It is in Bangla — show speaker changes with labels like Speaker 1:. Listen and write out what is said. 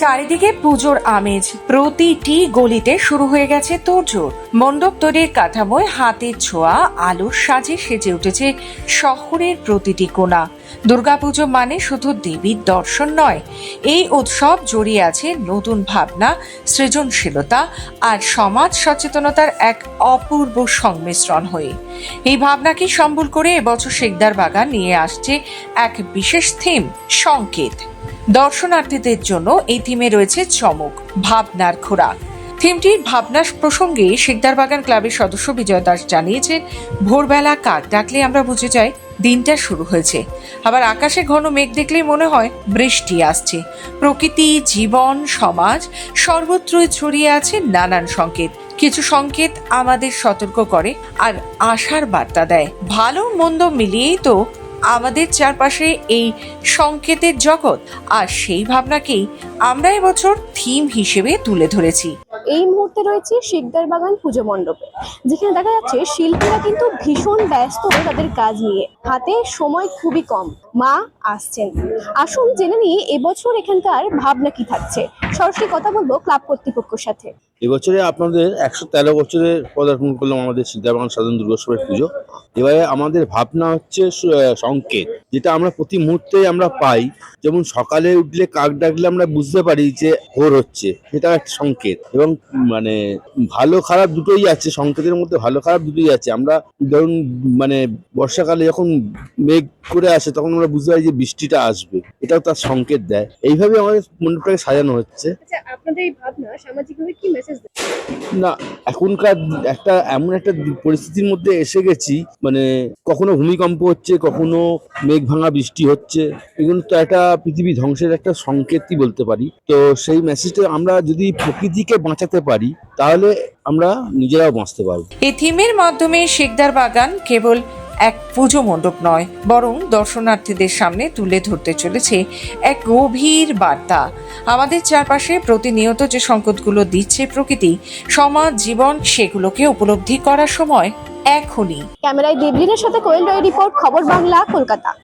Speaker 1: চারিদিকে পুজোর আমেজ। প্রতিটি গলিতে শুরু হয়ে গেছে তোড়জোড়। মণ্ডপ তৈরির কাঠামোয় হাতের ছোঁয়া, আলোর সাজে সেজে উঠেছে শহরের প্রতিটি কোণা। দুর্গাপুজো মানে শুধু দেবীর দর্শন নয়, এই উৎসব জড়িয়ে আছে নতুন ভাবনা, সৃজনশীলতা আর সমাজ সচেতনতার এক অপূর্ব সংমিশ্রণ হয়ে। এই ভাবনাকে সম্বল করে এবছর শেখদার বাগান নিয়ে আসছে এক বিশেষ থিম, সংকেত। দর্শনার্থীদের জন্য এই থিমে রয়েছে চমক, ভাবনার খোরাক। থিমটির ভাবনা প্রসঙ্গে শিকদার বাগান ক্লাবের সদস্য বিজয় দাস জানিয়েছেন, ভোরবেলা কাক ডাকলে আমরা বুঝে যাই দিনটা শুরু হয়েছে। আবার আকাশে ঘন মেঘ দেখলেই মনে হয় বৃষ্টি আসছে। প্রকৃতি, জীবন, সমাজ সর্বত্রই ছড়িয়ে আছে নানান সংকেত। কিছু সংকেত আমাদের সতর্ক করে আর আশার বার্তা দেয়। ভালো মন্দ মিলিয়েই তো আমাদের চারপাশে এই সংকেতের জগৎ। আর সেই ভাবনাকেই আমরা এবছর থিম হিসেবে তুলে ধরেছি।
Speaker 2: এই মুহূর্তে রয়েছে শিকদার বাগান পুজো মণ্ডপে, যেখানে দেখা যাচ্ছে শিল্পীরা কিন্তু ভীষণ ব্যস্ত তাদের কাজ নিয়ে। হাতে সময় খুবই কম। মা আসছেন। আসুন জেনে নিই, এবছর এখানকার ভাবনা কি থাকছে? সরাসরি কথা বলব ক্লাব কর্তৃপক্ষের সাথে।
Speaker 3: এবছরে আপনাদের একশো তেরো বছরে পদার্পণ করলাম আমাদের সীতাবাগান সাধারণ দুর্গোৎসবের পুজো। এবারে আমাদের ভাবনা হচ্ছে সংকেত, যেটা আমরা প্রতি মুহূর্তে আমরা পাই। যেমন সকালে উঠলে কাক ডাকলে আমরা বুঝতে পারি যে ভোর হচ্ছে, সেটা একটা সংকেত। এবং মানে ভালো খারাপ দুটোই আছে, সংকেতের মধ্যে ভালো খারাপ দুটোই আছে। আমরা ধরুন মানে বর্ষাকালে যখন মেঘ করে আসে, তখন আমরা বুঝতে পারি যে বৃষ্টিটা আসবে। এটাও তার সংকেত দেয়। এইভাবে আমাদের মণ্ডপটাকে সাজানো হচ্ছে।
Speaker 2: আচ্ছা আপনাদের এই ভাবনা সামাজিকভাবে কি মেসেজ
Speaker 3: না এখনকার একটা এমন একটা পরিস্থিতির মধ্যে এসে গেছি মানে কখনো ভূমিকম্প হচ্ছে কখনো মেঘ ভাঙা বৃষ্টি হচ্ছে এগুলো তো একটা পৃথিবী ধ্বংসের একটা সংকেতই বলতে পারি। তো সেই মেসেজটা আমরা যদি প্রকৃতিকে বাঁচাতে পারি তাহলে আমরা নিজেরাও বাঁচতে পারব।
Speaker 1: এই থিমের মাধ্যমে শেখদার বাগান কেবল এক পুজো মণ্ডপ নয়, বরং দর্শনার্থীদের সামনে তুলে ধরতে চলেছে এক গভীর বার্তা। আমাদের চারপাশে প্রতিনিয়ত যে সংকটগুলো দিচ্ছে প্রকৃতি, সমাজ, জীবন, সেগুলোকে উপলব্ধি করার সময় এখনই।
Speaker 2: ক্যামেরায় দেবলিনের সাথে কোয়েল রয় রিপোর্ট, খবর বাংলা, কলকাতা।